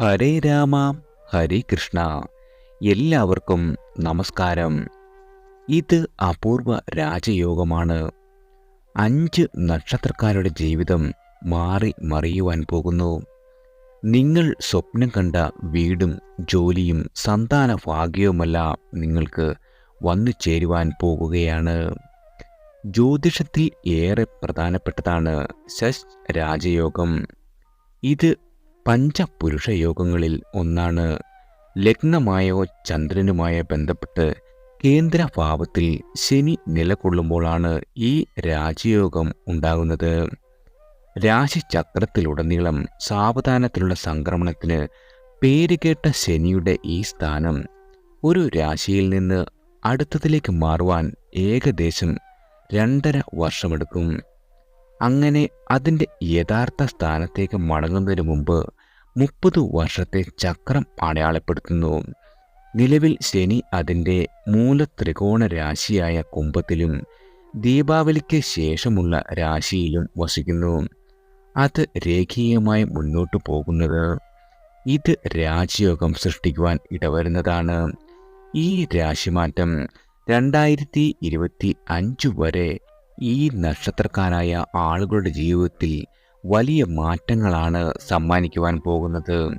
ഹരേ രാമ ഹരേ കൃഷ്ണ. എല്ലാവർക്കും നമസ്കാരം. ഇത് അപൂർവ രാജയോഗമാണ്. അഞ്ച് നക്ഷത്രക്കാരുടെ ജീവിതം മാറി മറിയുവാൻ പോകുന്നു. നിങ്ങൾ സ്വപ്നം കണ്ട വീടും ജോലിയും സന്താന ഭാഗ്യവുമല്ല നിങ്ങൾക്ക് വന്നു ചേരുവാൻ പോകുകയാണ്. ജ്യോതിഷത്തിൽ ഏറെ പ്രധാനപ്പെട്ടതാണ് ശശ് രാജയോഗം. ഇത് പഞ്ചപുരുഷ യോഗങ്ങളിൽ ഒന്നാണ് ലഗ്നമായോ ചന്ദ്രനുമായോ ബന്ധപ്പെട്ട് കേന്ദ്രഭാവത്തിൽ ശനി നിലകൊള്ളുമ്പോഴാണ് ഈ രാജയോഗം ഉണ്ടാകുന്നത്. രാശിചക്രത്തിലുടനീളം സാവധാനത്തിലുള്ള സംക്രമണത്തിന് പേരുകേട്ട ശനിയുടെ ഈ സ്ഥാനം ഒരു രാശിയിൽ നിന്ന് അടുത്തതിലേക്ക് മാറുവാൻ ഏകദേശം രണ്ടര വർഷമെടുക്കും. അങ്ങനെ അതിന്റെ യഥാർത്ഥ സ്ഥാനത്തേക്ക് മടങ്ങുന്നതിന് മുമ്പ് മുപ്പത് വർഷത്തെ ചക്രം അടയാളപ്പെടുത്തുന്നു. നിലവിൽ ശനി അതിന്റെ മൂലത്രികോണ രാശിയായ കുംഭത്തിലും ദീപാവലിക്ക് ശേഷമുള്ള രാശിയിലും വസിക്കുന്നു. അത് രേഖീയമായി മുന്നോട്ടു പോകുന്നത് ഇത് രാജ്യോഗം സൃഷ്ടിക്കുവാൻ ഇടവരുന്നതാണ്. ഈ രാശിമാറ്റം രണ്ടായിരത്തി ഇരുപത്തി അഞ്ച് വരെ ഈ നക്ഷത്രക്കാരായ ആളുകളുടെ ജീവിതത്തിൽ വലിയ മാറ്റങ്ങളാണ് സമ്മാനിക്കുവാൻ പോകുന്നത്.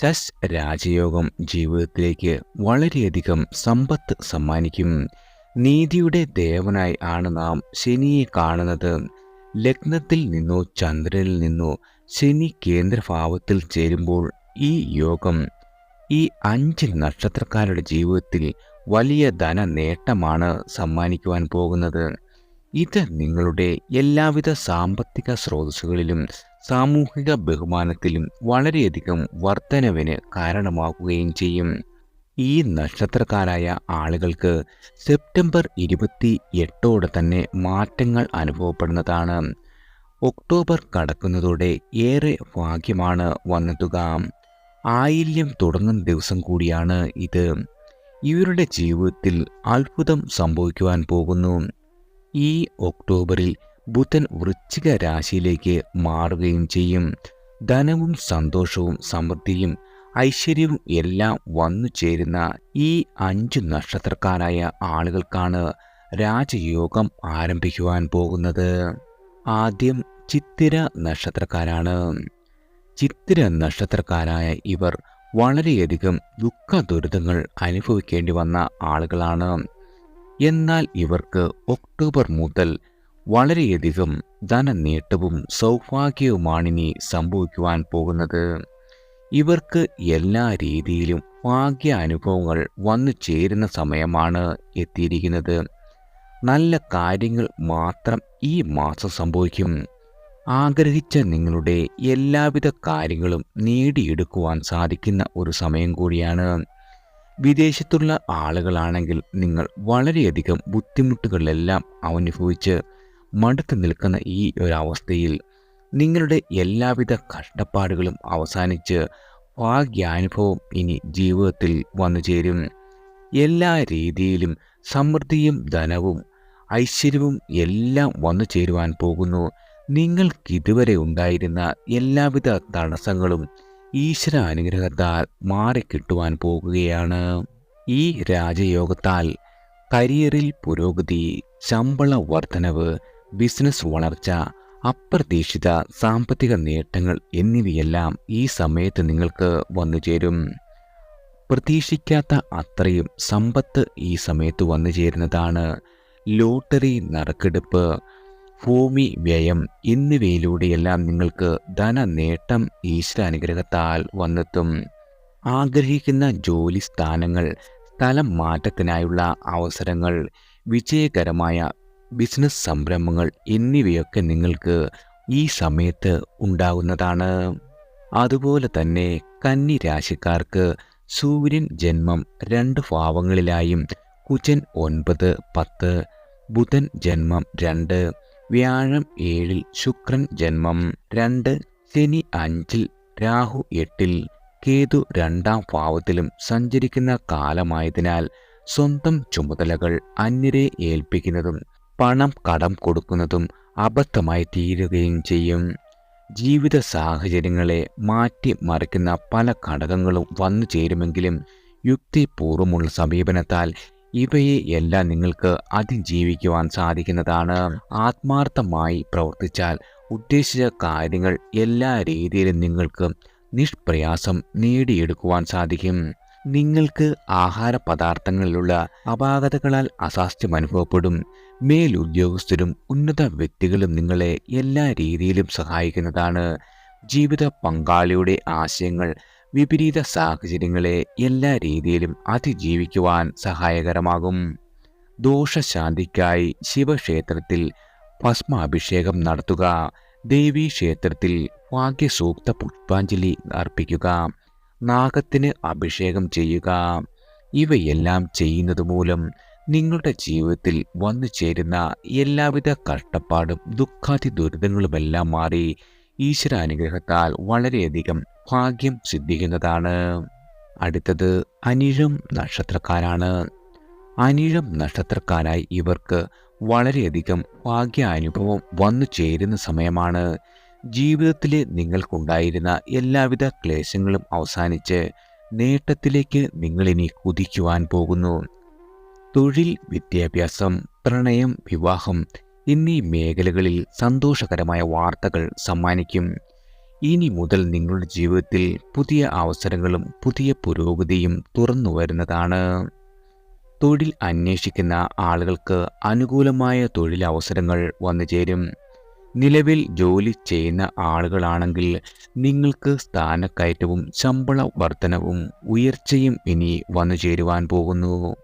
ശസ് രാജയോഗം ജീവിതത്തിലേക്ക് വളരെയധികം സമ്പത്ത് സമ്മാനിക്കും. നീതിയുടെ ദേവനായി ആണ് നാം ശനിയെ കാണുന്നത്. ലഗ്നത്തിൽ നിന്നോ ചന്ദ്രനിൽ നിന്നോ ശനി കേന്ദ്രഭാവത്തിൽ ചേരുമ്പോൾ ഈ യോഗം ഈ അഞ്ച് നക്ഷത്രക്കാരുടെ ജീവിതത്തിൽ വലിയ ധന നേട്ടമാണ് സമ്മാനിക്കുവാൻ പോകുന്നത്. ഇത് നിങ്ങളുടെ എല്ലാവിധ സാമ്പത്തിക സ്രോതസ്സുകളിലും സാമൂഹിക ബഹുമാനത്തിലും വളരെയധികം വർധനവിന് കാരണമാകുകയും ചെയ്യും. ഈ നക്ഷത്രക്കാരായ ആളുകൾക്ക് സെപ്റ്റംബർ ഇരുപത്തി എട്ടോടെ തന്നെ മാറ്റങ്ങൾ അനുഭവപ്പെടുന്നതാണ്. ഒക്ടോബർ കടക്കുന്നതോടെ ഏറെ ഭാഗ്യമാണ് വന്നെത്തുക. ആയില്യം തുടങ്ങുന്ന ദിവസം കൂടിയാണ് ഇത്. ഇവരുടെ ജീവിതത്തിൽ അത്ഭുതം സംഭവിക്കുവാൻ പോകുന്നു. ഈ ഒക്ടോബറിൽ ബുധൻ വൃശ്ചിക രാശിയിലേക്ക് മാറുകയും ചെയ്യും. ധനവും സന്തോഷവും സമൃദ്ധിയും ഐശ്വര്യവും എല്ലാം വന്നു ചേരുന്ന ഈ അഞ്ച് നക്ഷത്രക്കാരായ ആളുകൾക്കാണ് രാജയോഗം ആരംഭിക്കുവാൻ പോകുന്നത്. ആദ്യം ചിത്തിര നക്ഷത്രക്കാരാണ്. ചിത്തിര നക്ഷത്രക്കാരായ ഇവർ വളരെയധികം ദുഃഖ ദുരിതങ്ങൾ അനുഭവിക്കേണ്ടി വന്ന ആളുകളാണ്. എന്നാൽ ഇവർക്ക് ഒക്ടോബർ മുതൽ വളരെയധികം ധനനേട്ടവും സൗഭാഗ്യവുമാണിനി സംഭവിക്കുവാൻ പോകുന്നത്. ഇവർക്ക് എല്ലാ രീതിയിലും ഭാഗ്യ അനുഭവങ്ങൾ വന്നു ചേരുന്ന സമയമാണ് എത്തിയിരിക്കുന്നത്. നല്ല കാര്യങ്ങൾ മാത്രം ഈ മാസം സംഭവിക്കും. ആഗ്രഹിച്ച നിങ്ങളുടെ എല്ലാവിധ കാര്യങ്ങളും നേടിയെടുക്കുവാൻ സാധിക്കുന്ന ഒരു സമയം കൂടിയാണ്. വിദേശത്തുള്ള ആളുകളാണെങ്കിൽ നിങ്ങൾ വളരെയധികം ബുദ്ധിമുട്ടുകളെല്ലാം അനുഭവിച്ച് മടുത്തു നിൽക്കുന്ന ഈ ഒരവസ്ഥയിൽ നിങ്ങളുടെ എല്ലാവിധ കഷ്ടപ്പാടുകളും അവസാനിച്ച് ഭാഗ്യാനുഭവം ഇനി ജീവിതത്തിൽ വന്നു ചേരും. എല്ലാ രീതിയിലും സമൃദ്ധിയും ധനവും ഐശ്വര്യവും എല്ലാം വന്നു ചേരുവാൻ പോകുന്നു. നിങ്ങൾക്കിതുവരെ ഉണ്ടായിരുന്ന എല്ലാവിധ തടസ്സങ്ങളും ഈശ്വര അനുഗ്രഹത്താൽ മാറിക്കിട്ടുവാൻ പോകുകയാണ് ഈ രാജയോഗത്താൽ. കരിയറിൽ പുരോഗതി ശമ്പള വർധനവ് ബിസിനസ് വളർച്ച അപ്രതീക്ഷിത സാമ്പത്തിക നേട്ടങ്ങൾ എന്നിവയെല്ലാം ഈ സമയത്ത് നിങ്ങൾക്ക് വന്നു ചേരും. പ്രതീക്ഷിക്കാത്ത അത്രയും സമ്പത്ത് ഈ സമയത്ത് വന്നു ചേരുന്നതാണ്. ലോട്ടറി നറുക്കെടുപ്പ് ഭൂമി വ്യയം എന്നിവയിലൂടെയെല്ലാം നിങ്ങൾക്ക് ധനനേട്ടം ഈശ്വരാനുഗ്രഹത്താൽ വന്നെത്തും. ആഗ്രഹിക്കുന്ന ജോലി സ്ഥാനങ്ങൾ സ്ഥലം മാറ്റത്തിനായുള്ള അവസരങ്ങൾ വിജയകരമായ ബിസിനസ് സംരംഭങ്ങൾ എന്നിവയൊക്കെ നിങ്ങൾക്ക് ഈ സമയത്ത് ഉണ്ടാകുന്നതാണ്. അതുപോലെ തന്നെ കന്നി രാശിക്കാർക്ക് സൂര്യൻ ജന്മം രണ്ട് ഭാവങ്ങളിലായും കുജൻ ഒൻപത് പത്ത് ബുധൻ ജന്മം രണ്ട് വ്യാഴം ഏഴിൽ ശുക്രൻ ജന്മം രണ്ട് ശനി അഞ്ചിൽ രാഹു എട്ടിൽ കേതു രണ്ടാം ഭാവത്തിലും സഞ്ചരിക്കുന്ന കാലമായതിനാൽ സ്വന്തം ചുമതലകൾ അന്യരെ ഏൽപ്പിക്കുന്നതും പണം കടം കൊടുക്കുന്നതും അബദ്ധമായി തീരുകയും ചെയ്യും. ജീവിത സാഹചര്യങ്ങളെ മാറ്റി മറിക്കുന്ന പല ഘടകങ്ങളും വന്നു ചേരുമെങ്കിലും യുക്തിപൂർവമുള്ള സമീപനത്താൽ ഇവയെ എല്ലാം നിങ്ങൾക്ക് അതിജീവിക്കുവാൻ സാധിക്കുന്നതാണ്. ആത്മാർത്ഥമായി പ്രവർത്തിച്ചാൽ ഉദ്ദേശിച്ച കാര്യങ്ങൾ എല്ലാ രീതിയിലും നിങ്ങൾക്ക് നിഷ്പ്രയാസം നേടിയെടുക്കുവാൻ സാധിക്കും. നിങ്ങൾക്ക് ആഹാര പദാർത്ഥങ്ങളിലുള്ള അപാകതകളാൽ അസാസ്ഥ്യം അനുഭവപ്പെടും. മേലുദ്യോഗസ്ഥരും ഉന്നത വ്യക്തികളും നിങ്ങളെ എല്ലാ രീതിയിലും സഹായിക്കുന്നതാണ്. ജീവിത പങ്കാളിയുടെ ആശയങ്ങൾ വിപരീത സാഹചര്യങ്ങളെ എല്ലാ രീതിയിലും അതിജീവിക്കുവാൻ സഹായകരമാകും. ദോഷശാന്തിക്കായി ശിവക്ഷേത്രത്തിൽ ഭസ്മാഭിഷേകം നടത്തുക ദേവീ ക്ഷേത്രത്തിൽ ഭാഗ്യസൂക്ത പുഷ്പാഞ്ജലി അർപ്പിക്കുക നാഗത്തിന് അഭിഷേകം ചെയ്യുക. ഇവയെല്ലാം ചെയ്യുന്നത് മൂലം നിങ്ങളുടെ ജീവിതത്തിൽ വന്നു ചേരുന്ന എല്ലാവിധ കഷ്ടപ്പാടും ദുഃഖാതി ദുരിതങ്ങളുമെല്ലാം മാറി ഈശ്വരാനുഗ്രഹത്താൽ വളരെയധികം ഭാഗ്യം സിദ്ധിക്കുന്നതാണ്. അടുത്തത് അനിഴം നക്ഷത്രക്കാരാണ്. അനിഴം നക്ഷത്രക്കാരായി ഇവർക്ക് വളരെയധികം ഭാഗ്യാനുഭവം വന്നു ചേരുന്ന സമയമാണ്. ജീവിതത്തിൽ നിങ്ങൾക്കുണ്ടായിരുന്ന എല്ലാവിധ ക്ലേശങ്ങളും അവസാനിച്ച് നേട്ടത്തിലേക്ക് നിങ്ങളിനി കുതിക്കുവാൻ പോകുന്നു. തൊഴിൽ വിദ്യാഭ്യാസം പ്രണയം വിവാഹം എന്നീ മേഖലകളിൽ സന്തോഷകരമായ വാർത്തകൾ സമ്മാനിക്കും. ഇനി മുതൽ നിങ്ങളുടെ ജീവിതത്തിൽ പുതിയ അവസരങ്ങളും പുതിയ പുരോഗതിയും തുറന്നു വരുന്നതാണ്. തൊഴിൽ അന്വേഷിക്കുന്ന ആളുകൾക്ക് അനുകൂലമായ തൊഴിലവസരങ്ങൾ വന്നു ചേരും. നിലവിൽ ജോലി ചെയ്യുന്ന ആളുകളാണെങ്കിൽ നിങ്ങൾക്ക് സ്ഥാനക്കയറ്റവും ശമ്പള വർധനവും ഉയർച്ചയും ഇനി വന്നു ചേരുവാൻ പോകുന്നു.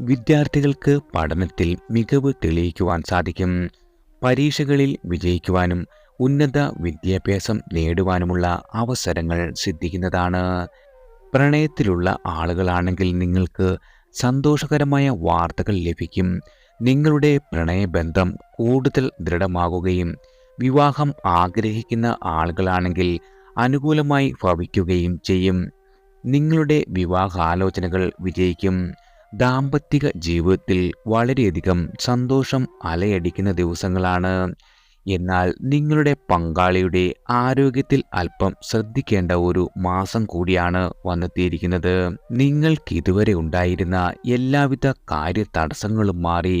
വിദ്യാർത്ഥികൾക്ക് പഠനത്തിൽ മികവ് തെളിയിക്കുവാൻ സാധിക്കും. പരീക്ഷകളിൽ വിജയിക്കുവാനും ഉന്നത വിദ്യാഭ്യാസം നേടുവാനുമുള്ള അവസരങ്ങൾ സിദ്ധിക്കുന്നതാണ്. പ്രണയത്തിലുള്ള ആളുകളാണെങ്കിൽ നിങ്ങൾക്ക് സന്തോഷകരമായ വാർത്തകൾ ലഭിക്കും. നിങ്ങളുടെ പ്രണയബന്ധം കൂടുതൽ ദൃഢമാകുകയും വിവാഹം ആഗ്രഹിക്കുന്ന ആളുകളാണെങ്കിൽ അനുകൂലമായി ഭവിക്കുകയും ചെയ്യും. നിങ്ങളുടെ വിവാഹാലോചനകൾ വിജയിക്കും. ദാമ്പത്യ ജീവിതത്തിൽ വളരെയധികം സന്തോഷം അലയടിക്കുന്ന ദിവസങ്ങളാണ്. എന്നാൽ നിങ്ങളുടെ പങ്കാളിയുടെ ആരോഗ്യത്തിൽ അല്പം ശ്രദ്ധിക്കേണ്ട ഒരു മാസം കൂടിയാണ് വന്നെത്തിയിരിക്കുന്നത്. നിങ്ങൾക്ക് ഇതുവരെ ഉണ്ടായിരുന്ന എല്ലാവിധ കാര്യ തടസ്സങ്ങളും മാറി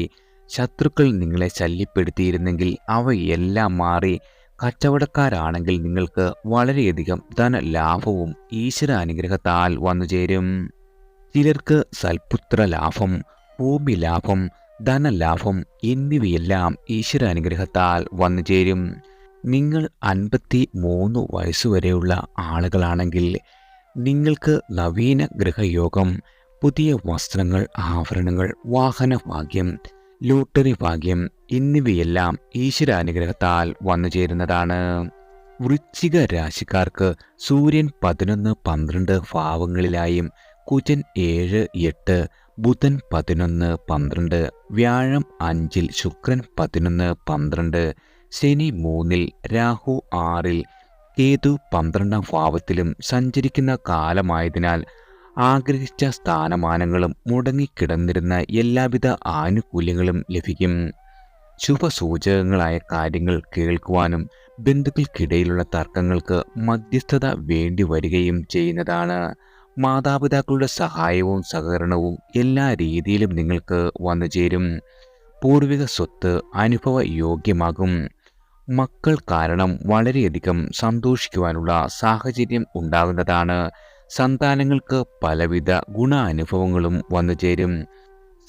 ശത്രുക്കൾ നിങ്ങളെ ശല്യപ്പെടുത്തിയിരുന്നെങ്കിൽ അവയെല്ലാം മാറി കച്ചവടക്കാരാണെങ്കിൽ നിങ്ങൾക്ക് വളരെയധികം ധനലാഭവും ഈശ്വര അനുഗ്രഹത്താൽ വന്നു ചേരും ചിലർക്ക് സൽപുത്ര ലാഭം ഭൂമി ലാഭം ധനലാഭം എന്നിവയെല്ലാം ഈശ്വര അനുഗ്രഹത്താൽ വന്നു ചേരും. നിങ്ങൾ അൻപത്തി മൂന്ന് വയസ്സുവരെയുള്ള ആളുകളാണെങ്കിൽ നിങ്ങൾക്ക് നവീന ഗൃഹയോഗം പുതിയ വസ്ത്രങ്ങൾ ആഭരണങ്ങൾ വാഹന ഭാഗ്യം ലോട്ടറി ഭാഗ്യം എന്നിവയെല്ലാം ഈശ്വര അനുഗ്രഹത്താൽ വന്നു ചേരുന്നതാണ്. വൃശ്ചിക രാശിക്കാർക്ക് സൂര്യൻ പതിനൊന്ന് പന്ത്രണ്ട് ഭാവങ്ങളിലായും കുജൻ ഏഴ് എട്ട് ബുധൻ പതിനൊന്ന് പന്ത്രണ്ട് വ്യാഴം അഞ്ചിൽ ശുക്രൻ പതിനൊന്ന് പന്ത്രണ്ട് ശനി മൂന്നിൽ രാഹു ആറിൽ കേതു പന്ത്രണ്ടാം ഭാവത്തിലും സഞ്ചരിക്കുന്ന കാലമായതിനാൽ ആഗ്രഹിച്ച സ്ഥാനമാനങ്ങളും മുടങ്ങിക്കിടന്നിരുന്ന എല്ലാവിധ ആനുകൂല്യങ്ങളും ലഭിക്കും. ശുഭസൂചകങ്ങളായ കാര്യങ്ങൾ കേൾക്കുവാനും ബന്ധുക്കൾക്കിടയിലുള്ള തർക്കങ്ങൾക്ക് മധ്യസ്ഥത വേണ്ടി വരികയും ചെയ്യുന്നതാണ്. മാതാപിതാക്കളുടെ സഹായവും സഹകരണവും എല്ലാ രീതിയിലും നിങ്ങൾക്ക് വന്നു ചേരും. പൂർവിക സ്വത്ത് അനുഭവ യോഗ്യമാകും മക്കൾ കാരണം വളരെയധികം സന്തോഷിക്കുവാനുള്ള സാഹചര്യം ഉണ്ടാകുന്നതാണ്. സന്താനങ്ങൾക്ക് പലവിധ ഗുണാനുഭവങ്ങളും വന്നു ചേരും.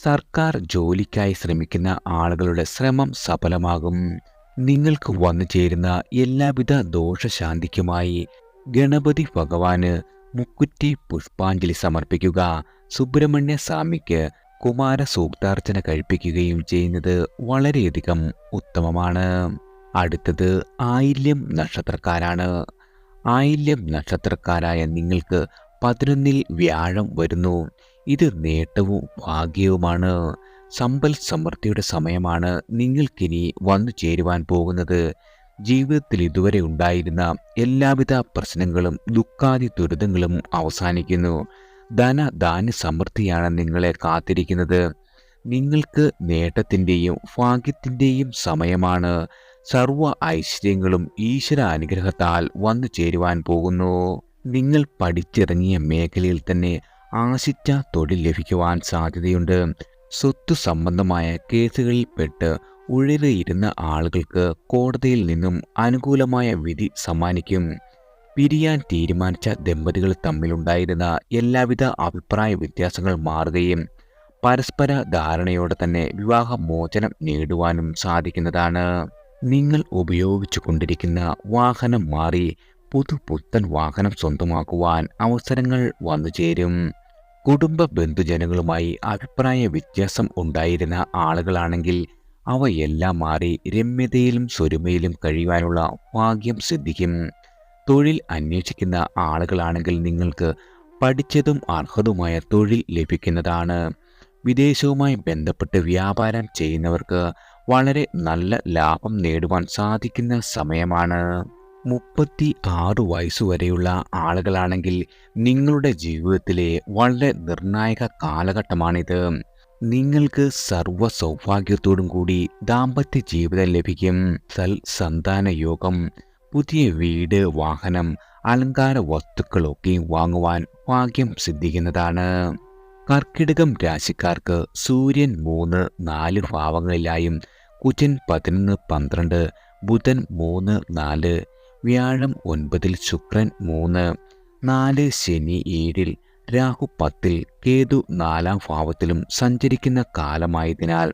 സർക്കാർ ജോലിക്കായി ശ്രമിക്കുന്ന ആളുകളുടെ ശ്രമം സഫലമാകും. നിങ്ങൾക്ക് വന്നു ചേരുന്ന എല്ലാവിധ ദോഷശാന്തിക്കുമായി ഗണപതി ഭഗവാന് മുക്കുറ്റി പുഷ്പാഞ്ജലി സമർപ്പിക്കുക. സുബ്രഹ്മണ്യ സ്വാമിക്ക് കുമാര സൂക്താർച്ചന കഴിപ്പിക്കുകയും ചെയ്യുന്നത് വളരെയധികം ഉത്തമമാണ്. അടുത്തത് ആയില്യം നക്ഷത്രക്കാരാണ്. ആയില്യം നക്ഷത്രക്കാരായ നിങ്ങൾക്ക് പതിനൊന്നിൽ വ്യാഴം വരുന്നു. ഇത് നേട്ടവും ഭാഗ്യവുമാണ്. സമ്പൽ സമൃദ്ധിയുടെ സമയമാണ് നിങ്ങൾക്കിനി വന്നു ചേരുവാൻ പോകുന്നത്. ജീവിതത്തിൽ ഇതുവരെ ഉണ്ടായിരുന്ന എല്ലാവിധ പ്രശ്നങ്ങളും ദുഃഖാദി ദുരിതങ്ങളും അവസാനിക്കുന്നു. ധന ദാന സമൃദ്ധിയാണ് നിങ്ങളെ കാത്തിരിക്കുന്നത്. നിങ്ങൾക്ക് നേട്ടത്തിന്റെയും ഭാഗ്യത്തിന്റെയും സമയമാണ്. സർവ ഐശ്വര്യങ്ങളും ഈശ്വര അനുഗ്രഹത്താൽ വന്നു ചേരുവാൻ പോകുന്നു. നിങ്ങൾ പഠിച്ചിറങ്ങിയ മേഖലയിൽ തന്നെ ആശിച്ച തൊഴിൽ ലഭിക്കുവാൻ സാധ്യതയുണ്ട്. സ്വത്ത് സംബന്ധമായ കേസുകളിൽപ്പെട്ട് ഉഴറിയിരുന്ന ആളുകൾക്ക് കോടതിയിൽ നിന്നും അനുകൂലമായ വിധി സമ്മാനിക്കും. പിരിയാൻ തീരുമാനിച്ച ദമ്പതികൾ തമ്മിലുണ്ടായിരുന്ന എല്ലാവിധ അഭിപ്രായ വ്യത്യാസങ്ങൾ മാറുകയും പരസ്പര ധാരണയോടെ തന്നെ വിവാഹമോചനം നേടുവാനും സാധിക്കുന്നതാണ്. നിങ്ങൾ ഉപയോഗിച്ചു കൊണ്ടിരിക്കുന്ന വാഹനം മാറി പുതുപുത്തൻ വാഹനം സ്വന്തമാക്കുവാൻ അവസരങ്ങൾ വന്നു ചേരും. കുടുംബ ബന്ധുജനങ്ങളുമായി അഭിപ്രായ വ്യത്യാസം ഉണ്ടായിരുന്ന ആളുകളാണെങ്കിൽ അവയെല്ലാം മാറി രമ്യതയിലും സ്വരുമയിലും കഴിയുവാനുള്ള ഭാഗ്യം സിദ്ധിക്കും. തൊഴിൽ അന്വേഷിക്കുന്ന ആളുകളാണെങ്കിൽ നിങ്ങൾക്ക് പഠിച്ചതും അർഹതുമായ തൊഴിൽ ലഭിക്കുന്നതാണ്. വിദേശവുമായി ബന്ധപ്പെട്ട് വ്യാപാരം ചെയ്യുന്നവർക്ക് വളരെ നല്ല ലാഭം നേടുവാൻ സാധിക്കുന്ന സമയമാണ്. മുപ്പത്തി ആറ് വയസ്സുവരെയുള്ള ആളുകളാണെങ്കിൽ നിങ്ങളുടെ ജീവിതത്തിലെ വളരെ നിർണായക കാലഘട്ടമാണിത്. നിങ്ങൾക്ക് സർവ സൗഭാഗ്യത്തോടും കൂടി ദാമ്പത്യ ജീവിതം ലഭിക്കും. സൽ സന്താന യോഗം പുതിയ വീട് വാഹനം അലങ്കാര വസ്തുക്കളൊക്കെ വാങ്ങുവാൻ ഭാഗ്യം സിദ്ധിക്കുന്നതാണ്. കർക്കിടകം രാശിക്കാർക്ക് സൂര്യൻ മൂന്ന് നാല് ഭാവങ്ങളിലായും കുജൻ പതിനൊന്ന് പന്ത്രണ്ട് ബുധൻ മൂന്ന് നാല് വ്യാഴം ഒൻപതിൽ ശുക്രൻ മൂന്ന് നാല് ശനി ഏഴിൽ രാഹു പത്തിൽ കേതു നാലാം ഭാവത്തിലും സഞ്ചരിക്കുന്ന കാലമായതിനാൽ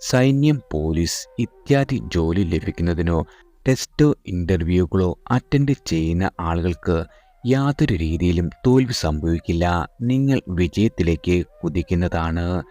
സൈന്യം പോലീസ് ഇത്യാദി ജോലി ലഭിക്കുന്നതിനോ ടെസ്റ്റോ ഇന്റർവ്യൂകളോ അറ്റൻഡ് ചെയ്യുന്ന ആളുകൾക്ക് യാതൊരു രീതിയിലും തോൽവി സംഭവിക്കില്ല. നിങ്ങൾ വിജയത്തിലേക്ക് കുതിക്കുന്നതാണ്.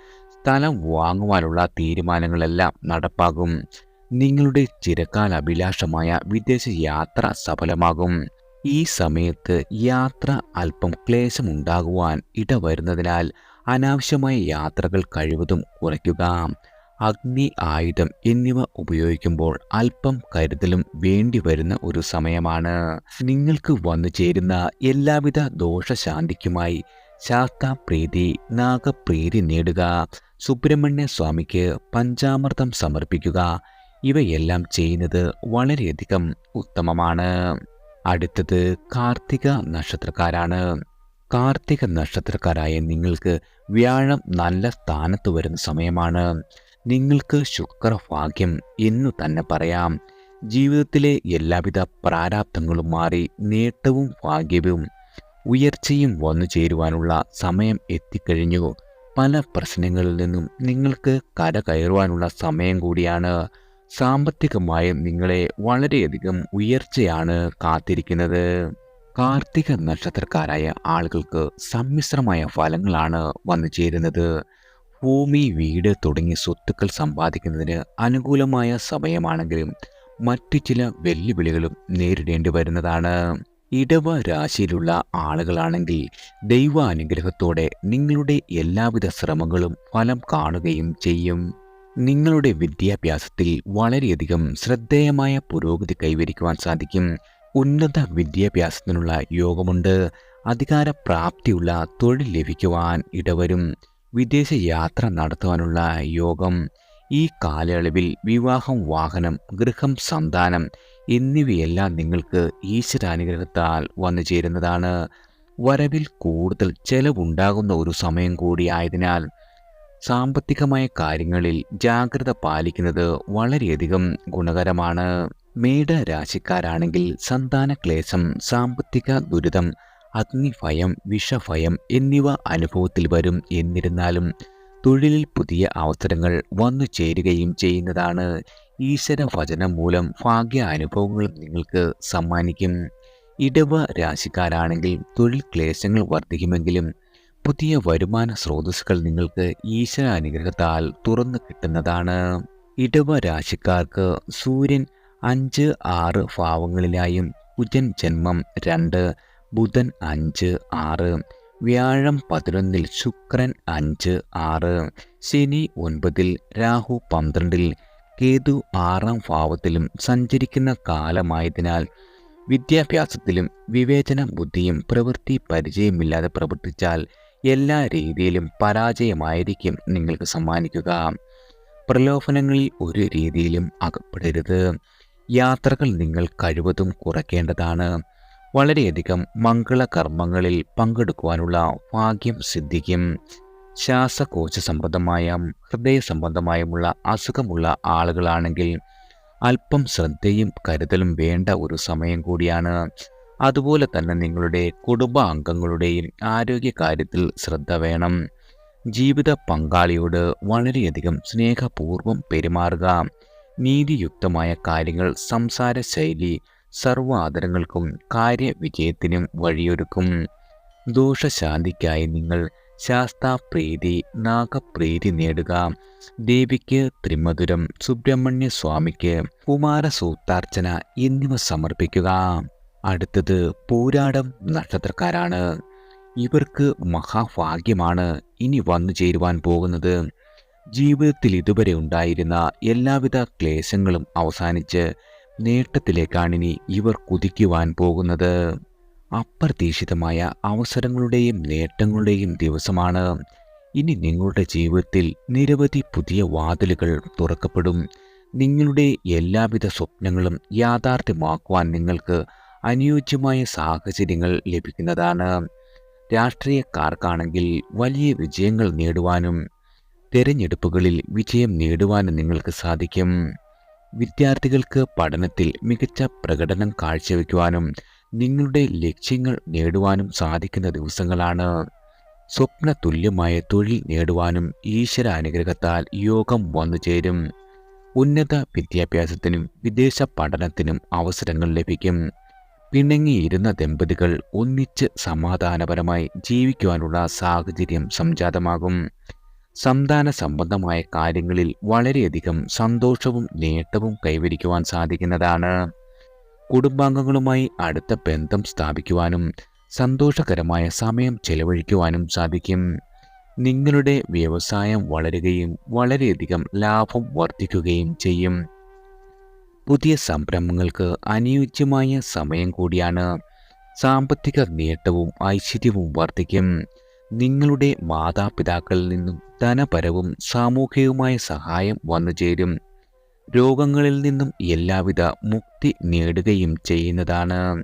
സ്ഥലം വാങ്ങുവാനുള്ള തീരുമാനങ്ങളെല്ലാം നടപ്പാകും. നിങ്ങളുടെ ചിരക്കാല അഭിലാഷമായ വിദേശ യാത്ര സഫലമാകും. ഈ സമയത്ത് യാത്ര അല്പം ക്ലേശമുണ്ടാകുവാൻ ഇടവരുന്നതിനാൽ അനാവശ്യമായ യാത്രകൾ കഴിവതും കുറയ്ക്കുക. അഗ്നി ആയുധം എന്നിവ ഉപയോഗിക്കുമ്പോൾ അല്പം കരുതലും വേണ്ടി വരുന്ന ഒരു സമയമാണ്. നിങ്ങൾക്ക് വന്നു ചേരുന്ന എല്ലാവിധ ദോഷശാന്തിക്കുമായി ശാസ്താപ്രീതി നാഗപ്രീതി നേടുക. സുബ്രഹ്മണ്യ സ്വാമിക്ക് പഞ്ചാമൃതം സമർപ്പിക്കുക. ഇവയെല്ലാം ചെയ്യുന്നത് വളരെയധികം ഉത്തമമാണ്. അടുത്തത് കാർത്തിക നക്ഷത്രക്കാരാണ്. കാർത്തിക നക്ഷത്രക്കാരായ നിങ്ങൾക്ക് വ്യാഴം നല്ല സ്ഥാനത്ത് വരുന്ന സമയമാണ്. നിങ്ങൾക്ക് ശുക്രഭാഗ്യം എന്നു തന്നെ പറയാം. ജീവിതത്തിലെ എല്ലാവിധ പ്രാരാബ്ദങ്ങളും മാറി നേട്ടവും ഭാഗ്യവും ഉയർച്ചയും വന്നു ചേരുവാനുള്ള സമയം എത്തിക്കഴിഞ്ഞു. പല പ്രശ്നങ്ങളിൽ നിന്നും നിങ്ങൾക്ക് കര കയറുവാനുള്ള സമയം കൂടിയാണ്. സാമ്പത്തികമായും നിങ്ങളെ വളരെയധികം ഉയർച്ചയാണ് കാത്തിരിക്കുന്നത്. കാർത്തിക നക്ഷത്രക്കാരായ ആളുകൾക്ക് സമ്മിശ്രമായ ഫലങ്ങളാണ് വന്നു ചേരുന്നത്. ഭൂമി വീട് തുടങ്ങിയ സ്വത്തുക്കൾ സമ്പാദിക്കുന്നതിന് അനുകൂലമായ സമയമാണെങ്കിലും മറ്റു ചില വെല്ലുവിളികളും നേരിടേണ്ടി വരുന്നതാണ്. ഇടവ രാശിയിലുള്ള ആളുകളാണെങ്കിൽ ദൈവാനുഗ്രഹത്തോടെ നിങ്ങളുടെ എല്ലാവിധ ശ്രമങ്ങളും ഫലം കാണുകയും ചെയ്യും. നിങ്ങളുടെ വിദ്യാഭ്യാസത്തിൽ വളരെയധികം ശ്രദ്ധേയമായ പുരോഗതി കൈവരിക്കുവാൻ സാധിക്കും. ഉന്നത വിദ്യാഭ്യാസത്തിനുള്ള യോഗമുണ്ട്. അധികാര പ്രാപ്തിയുള്ള തൊഴിൽ ലഭിക്കുവാൻ ഇടവരും. വിദേശ യാത്ര നടത്തുവാനുള്ള യോഗം. ഈ കാലയളവിൽ വിവാഹം വാഹനം ഗൃഹം സന്താനം എന്നിവയെല്ലാം നിങ്ങൾക്ക് ഈശ്വരാനുഗ്രഹത്താൽ വന്നു ചേരുന്നതാണ്. വരവിൽ കൂടുതൽ ചെലവുണ്ടാകുന്ന ഒരു സമയം കൂടിയായതിനാൽ സാമ്പത്തികമായ കാര്യങ്ങളിൽ ജാഗ്രത പാലിക്കുന്നത് വളരെയധികം ഗുണകരമാണ്. മേട രാശിക്കാരാണെങ്കിൽ സന്താന ക്ലേശം സാമ്പത്തിക ദുരിതം അഗ്നിഫയം വിഷഫയം എന്നിവ അനുഭവത്തിൽ വരും എന്നിരുന്നാലും തൊഴിലിൽ പുതിയ അവസരങ്ങൾ വന്നു ചേരുകയും ചെയ്യുന്നതാണ്. ഈശ്വര വചനം മൂലം ഭാഗ്യ അനുഭവങ്ങൾ നിങ്ങൾക്ക് സമ്മാനിക്കും. ഇടവ രാശിക്കാരാണെങ്കിൽ തൊഴിൽ ക്ലേശങ്ങൾ വർദ്ധിക്കുമെങ്കിലും പുതിയ വരുമാന സ്രോതസ്സുകൾ നിങ്ങൾക്ക് ഈശ്വര അനുഗ്രഹത്താൽ തുറന്നു കിട്ടുന്നതാണ്. ഇടവ രാശിക്കാർക്ക് സൂര്യൻ അഞ്ച് ആറ് ഭാവങ്ങളിലായും കുജൻ ജന്മം രണ്ട് ബുധൻ അഞ്ച് ആറ് വ്യാഴം പതിനൊന്നിൽ ശുക്രൻ അഞ്ച് ആറ് ശനി ഒൻപതിൽ രാഹു പന്ത്രണ്ടിൽ കേതു ആറാം ഭാവത്തിലും സഞ്ചരിക്കുന്ന കാലമായതിനാൽ വിദ്യാഭ്യാസത്തിലും വിവേചന ബുദ്ധിയും പ്രവൃത്തി പരിചയമില്ലാതെ പ്രവർത്തിച്ചാൽ എല്ലാ രീതിയിലും പരാജയമായിരിക്കും നിങ്ങൾക്ക് സമ്മാനിക്കുക. പ്രലോഭനങ്ങളിൽ ഒരു രീതിയിലും അകപ്പെടരുത്. യാത്രകൾ നിങ്ങൾ കഴിവതും കുറയ്ക്കേണ്ടതാണ്. വളരെയധികം മംഗളകർമ്മങ്ങളിൽ പങ്കെടുക്കുവാനുള്ള ഭാഗ്യം സിദ്ധിക്കും. ശ്വാസകോശ സംബന്ധമായ ഹൃദയ സംബന്ധമായുമുള്ള അസുഖമുള്ള ആളുകളാണെങ്കിൽ അല്പം ശ്രദ്ധയും കരുതലും വേണ്ട ഒരു സമയം കൂടിയാണ്. അതുപോലെ തന്നെ നിങ്ങളുടെ കുടുംബാംഗങ്ങളുടെയും ആരോഗ്യകാര്യത്തിൽ ശ്രദ്ധ വേണം. ജീവിത പങ്കാളിയോട് വളരെയധികം സ്നേഹപൂർവം പെരുമാറുക. നീതിയുക്തമായ കാര്യങ്ങൾ സംസാര ശൈലി സർവാദരങ്ങൾക്കും കാര്യവിജയത്തിനും വഴിയൊരുക്കും. ദോഷശാന്തിക്കായി നിങ്ങൾ ശാസ്താപ്രീതി നാഗപ്രീതി നേടുക. ദേവിക്ക് ത്രിമധുരം സുബ്രഹ്മണ്യ സ്വാമിക്ക് കുമാരസൂത്താർച്ചന എന്നിവ സമർപ്പിക്കുക. അടുത്തത് പൂരാടം നക്ഷത്രക്കാരാണ്. ഇവർക്ക് മഹാഭാഗ്യമാണ് ഇനി വന്നു ചേരുവാൻ പോകുന്നത്. ജീവിതത്തിൽ ഇതുവരെ ഉണ്ടായിരുന്ന എല്ലാവിധ ക്ലേശങ്ങളും അവസാനിച്ച് നേട്ടത്തിലേക്കാണ് ഇനി ഇവർ കുതിക്കുവാൻ പോകുന്നത്. അപ്രതീക്ഷിതമായ അവസരങ്ങളുടെയും നേട്ടങ്ങളുടെയും ദിവസമാണ്. ഇനി നിങ്ങളുടെ ജീവിതത്തിൽ നിരവധി പുതിയ വാതിലുകൾ തുറക്കപ്പെടും. നിങ്ങളുടെ എല്ലാവിധ സ്വപ്നങ്ങളും യാഥാർത്ഥ്യമാക്കുവാൻ നിങ്ങൾക്ക് അനുയോജ്യമായ സാഹചര്യങ്ങൾ ലഭിക്കുന്നതാണ്. രാഷ്ട്രീയക്കാർക്കാണെങ്കിൽ വലിയ വിജയങ്ങൾ നേടുവാനും തിരഞ്ഞെടുപ്പുകളിൽ വിജയം നേടുവാനും നിങ്ങൾക്ക് സാധിക്കും. വിദ്യാർത്ഥികൾക്ക് പഠനത്തിൽ മികച്ച പ്രകടനം കാഴ്ചവെക്കുവാനും നിങ്ങളുടെ ലക്ഷ്യങ്ങൾ നേടുവാനും സാധിക്കുന്ന ദിവസങ്ങളാണ്. സ്വപ്ന തുല്യമായ തൊഴിൽ നേടുവാനും ഈശ്വര അനുഗ്രഹത്താൽ യോഗം വന്നു ചേരും. ഉന്നത വിദ്യാഭ്യാസത്തിനും വിദേശ പഠനത്തിനും അവസരങ്ങൾ ലഭിക്കും. പിണങ്ങിയിരുന്ന ദമ്പതികൾ ഒന്നിച്ച് സമാധാനപരമായി ജീവിക്കുവാനുള്ള സാഹചര്യം സംജാതമാകും. സന്താന സംബന്ധമായ കാര്യങ്ങളിൽ വളരെയധികം സന്തോഷവും നേട്ടവും കൈവരിക്കുവാൻ സാധിക്കുന്നതാണ്. കുടുംബാംഗങ്ങളുമായി അടുത്ത ബന്ധം സ്ഥാപിക്കുവാനും സന്തോഷകരമായ സമയം ചെലവഴിക്കുവാനും സാധിക്കും. നിങ്ങളുടെ വ്യവസായം വളരുകയും വളരെയധികം ലാഭം വർദ്ധിക്കുകയും ചെയ്യും. പുതിയ സംരംഭങ്ങൾക്ക് അനുയോജ്യമായ സമയം കൂടിയാണ് സാമ്പത്തിക നേട്ടവും ഐശ്വര്യവും വർദ്ധിക്കും. നിങ്ങളുടെ മാതാപിതാക്കളിൽ നിന്നും ധനപരവും സാമൂഹികവുമായ സഹായം വന്നു ചേരും. രോഗങ്ങളിൽ നിന്നും എല്ലാവിധ മുക്തി നേടുകയും ചെയ്യുന്നതാണ്.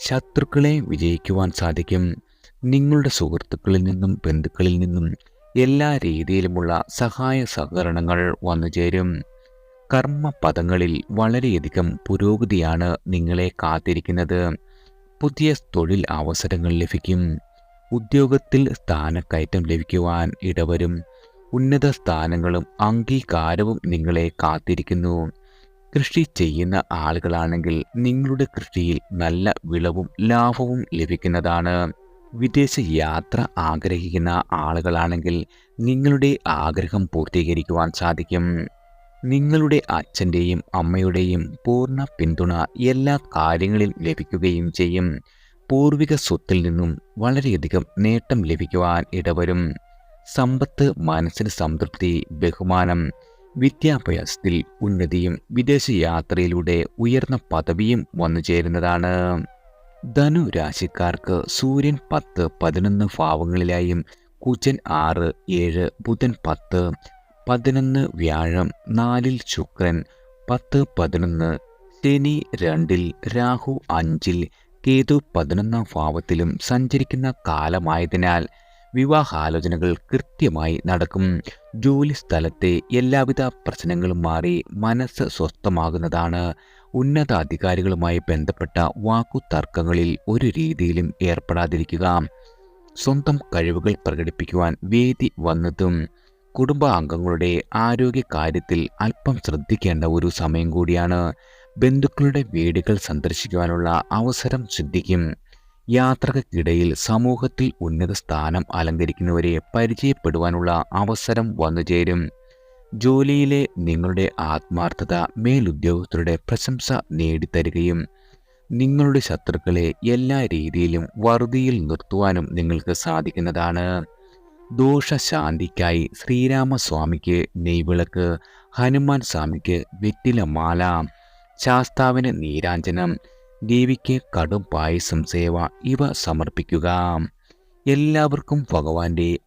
ശത്രുക്കളെ വിജയിക്കുവാൻ സാധിക്കും. നിങ്ങളുടെ സുഹൃത്തുക്കളിൽ നിന്നും ബന്ധുക്കളിൽ നിന്നും എല്ലാ രീതിയിലുമുള്ള സഹായ സഹകരണങ്ങൾ വന്നു ചേരും. കർമ്മപദങ്ങളിൽ വളരെയധികം പുരോഗതിയാണ് നിങ്ങളെ കാത്തിരിക്കുന്നത്. പുതിയ തൊഴിൽ അവസരങ്ങൾ ലഭിക്കും. ഉദ്യോഗത്തിൽ സ്ഥാനക്കയറ്റം ലഭിക്കുവാൻ ഇടവരും. ഉന്നത സ്ഥാനങ്ങളും അംഗീകാരവും നിങ്ങളെ കാത്തിരിക്കുന്നു. കൃഷി ചെയ്യുന്ന ആളുകളാണെങ്കിൽ നിങ്ങളുടെ കൃഷിയിൽ നല്ല വിളവും ലാഭവും ലഭിക്കുന്നതാണ്. വിദേശ യാത്ര ആഗ്രഹിക്കുന്ന ആളുകളാണെങ്കിൽ നിങ്ങളുടെ ആഗ്രഹം പൂർത്തീകരിക്കുവാൻ സാധിക്കും. നിങ്ങളുടെ അച്ഛന്റെയും അമ്മയുടെയും പൂർണ പിന്തുണ എല്ലാ കാര്യങ്ങളിലും ലഭിക്കുകയും ചെയ്യും. പൂർവിക സ്വത്തിൽ നിന്നും വളരെയധികം നേട്ടം ലഭിക്കുവാൻ ഇടവരും. സമ്പത്ത് മനസ്സിന് സംതൃപ്തി ബഹുമാനം വിദ്യാഭ്യാസത്തിൽ ഉന്നതിയും വിദേശ യാത്രയിലൂടെ ഉയർന്ന പദവിയും വന്നു ചേരുന്നതാണ്. ധനു രാശിക്കാർക്ക് സൂര്യൻ പത്ത് പതിനൊന്ന് ഭാവങ്ങളിലായും കുജൻ ആറ് ഏഴ് ബുധൻ പത്ത് പതിനൊന്ന് വ്യാഴം നാലിൽ ശുക്രൻ പത്ത് പതിനൊന്ന് ശനി രണ്ടിൽ രാഹു അഞ്ചിൽ കേതു പതിനൊന്നാം ഭാവത്തിലും സഞ്ചരിക്കുന്ന കാലമായതിനാൽ വിവാഹാലോചനകൾ കൃത്യമായി നടക്കും. ജോലി സ്ഥലത്തെ എല്ലാവിധ പ്രശ്നങ്ങളും മാറി മനസ്സ് സ്വസ്ഥമാകുന്നതാണ്. ഉന്നതാധികാരികളുമായി ബന്ധപ്പെട്ട വാക്കുതർക്കങ്ങളിൽ ഒരു രീതിയിലും ഏർപ്പെടാതിരിക്കുക. സ്വന്തം കഴിവുകൾ പ്രകടിപ്പിക്കുവാൻ വേദി വന്നതും കുടുംബാംഗങ്ങളുടെ ആരോഗ്യകാര്യത്തിൽ അല്പം ശ്രദ്ധിക്കേണ്ട ഒരു സമയം കൂടിയാണ് ബന്ധുക്കളുടെ വീടുകൾ സന്ദർശിക്കുവാനുള്ള അവസരം സിദ്ധിക്കും. യാത്രകൾക്കിടയിൽ സമൂഹത്തിൽ ഉന്നത സ്ഥാനം അലങ്കരിക്കുന്നവരെ പരിചയപ്പെടുവാനുള്ള അവസരം വന്നുചേരും ജോലിയിലെ നിങ്ങളുടെ ആത്മാർത്ഥത മേലുദ്യോഗസ്ഥരുടെ പ്രശംസ നേടിത്തരികയും നിങ്ങളുടെ ശത്രുക്കളെ എല്ലാ രീതിയിലും വറുതിയിൽ നിർത്തുവാനും നിങ്ങൾക്ക് സാധിക്കുന്നതാണ്. ദോഷശാന്തിക്കായി ശ്രീരാമസ്വാമിക്ക് നെയ്വിളക്ക് ഹനുമാൻ സ്വാമിക്ക് വെറ്റിലമാല ശാസ്താവിന് നീരാഞ്ജനം ദേവിക്ക് കടും പായസം സേവ ഇവ സമർപ്പിക്കുക. എല്ലാവർക്കും ഭഗവാന്റെ